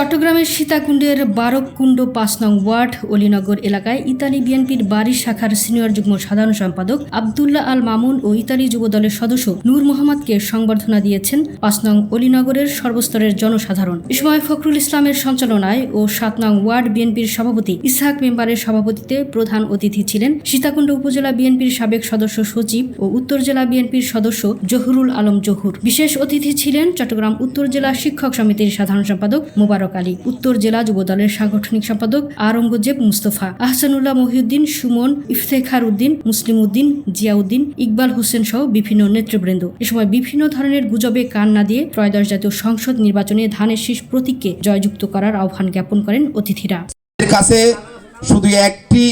চট্টগ্রামের সীতাকুণ্ডের বারককুণ্ড পাঁচ নং ওয়ার্ড, অলিনগর এলাকায় ইতালি বিএনপির বাড়ির শাখার সিনিয়র যুগ্ম সাধারণ সম্পাদক আবদুল্লাহ আল মামুন ও ইতালি যুব দলের সদস্য নূর মোহাম্মদকে সংবর্ধনা দিয়েছেন পাঁচ নং অলিনগরের সর্বস্তরের জনসাধারণ। এ সময় ফখরুল ইসলামের সঞ্চালনায় ও সাত নং ওয়ার্ড বিএনপির সভাপতি ইসহাক মেম্বারের সভাপতিতে প্রধান অতিথি ছিলেন সীতাকুণ্ড উপজেলা বিএনপির সাবেক সদস্য সচিব ও উত্তর জেলা বিএনপির সদস্য জহুরুল আলম জহুর। বিশেষ অতিথি ছিলেন চট্টগ্রাম উত্তর জেলা শিক্ষক সমিতির সাধারণ সম্পাদক মোবারক আলী উত্তর জেলা যুব দলের সাংগঠনিক সম্পাদক আরঙ্গজেব মুস্তফা আহসানুল্লাহ মহিউদ্দিন সুমন ইফতেখার উদ্দিন মুসলিম উদ্দিন জিয়াউদ্দিন ইকবাল হোসেন সহ বিভিন্ন নেতৃবৃন্দ। এ সময় বিভিন্ন ধরনের গুজবে কান না দিয়ে ত্রয়োদশ জাতীয় সংসদ নির্বাচনে ধানের শীষ প্রতীককে জয়যুক্ত করার আহ্বান জ্ঞাপন করেন অতিথিরা। কাছে শুধু একটি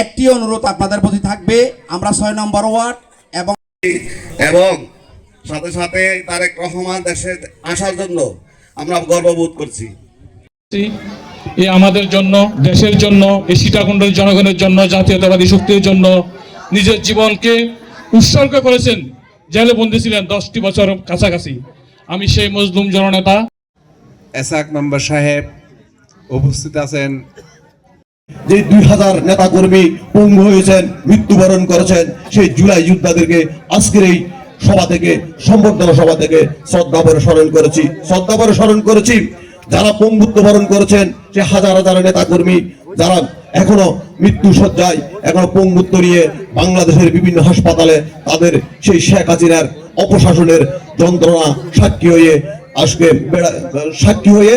একটি অনুরোধ আপনাদের প্রতি থাকবে। আমরা ছয় নম্বর ওয়ার্ড এবং এবং সাথে সাথে তারেক রহমান দেশে আসার জন্য আমরা গর্ববোধ করছি। এ আমাদের জন্য দেশের জন্য এই সীতাকুণ্ডের জনগণের জন্য জাতীয়তাবাদী শক্তির জন্য নিজের জীবনকে উৎসর্গ করেছেন জেলে বন্দী ছিলেন দশটি বছর কাছাকাছি। আমি সেই মজলুম জননেতা। এসাক মেম্বার সাহেব উপস্থিত আছেন। যে দুই হাজার নেতা কর্মী পঙ্গু হয়েছেন মৃত্যুবরণ করেছেন সেই জুলাই যোদ্ধাদেরকে আজকের এই সভা থেকে, সম্বর্ধনা সভা থেকে শ্রদ্ধা স্মরণ করেছি। শ্রদ্ধা স্মরণ করেছি, যারা পঙ্গুত্ব বরণ করেছেন, সে হাজার হাজার নেতা কর্মী যারা এখনও মৃত্যু সজ্জায় এখনও পঙ্গুত্ব নিয়ে বাংলাদেশের বিভিন্ন হাসপাতালে তাদের সেই শেখ হাসিনার অপশাসনের যন্ত্রণা সাক্ষী হয়ে আজকে সাক্ষী হয়ে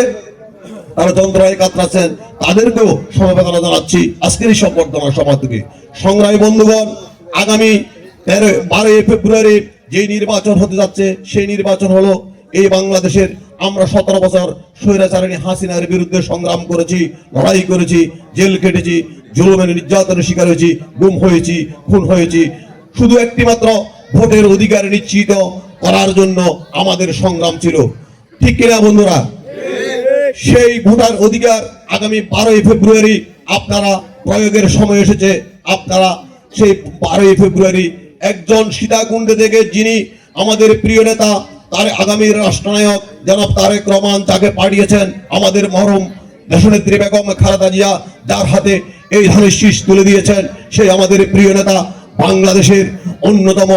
তারা যন্ত্রণায় কাতরাচ্ছেন, তাদেরকেও সমবেদনা জানাচ্ছি আজকের এই সম্বর্ধনা সভা থেকে। সংগ্রামী বন্ধুগণ, আগামী তেরো, বারোই ফেব্রুয়ারি যে নির্বাচন হতে যাচ্ছে, সেই নির্বাচন হলো এই বাংলাদেশের আমরা সতেরো বছর স্বৈরাচারিণী হাসিনার বিরুদ্ধে সংগ্রাম করেছি, লড়াই করেছি, জেল কেটেছি জুলুমের নির্যাতনের শিকার হয়েছি, গুম হয়েছি, খুন হয়েছি। শুধু একটি মাত্র ভোটের অধিকার নিশ্চিত করার জন্য আমাদের সংগ্রাম ছিল। ঠিক কিনা বন্ধুরা? সেই ভোটার অধিকার আগামী বারোই ফেব্রুয়ারি আপনারা প্রয়োগের সময় এসেছে, আপনারা সেই বারোই ফেব্রুয়ারি একজন সীতাকুণ্ডে থেকে যিনি আমাদের প্রিয় নেতা, তার আগামী রাষ্ট্রনায়ক জনাব তারেক রহমান তাকে পাঠিয়েছেন আমাদের মরম দেশনেত্রী বেগম খালেদা জিয়া, যার হাতে এই ধরনের শীষ তুলে দিয়েছেন সেই আমাদের প্রিয় নেতা বাংলাদেশের অন্যতম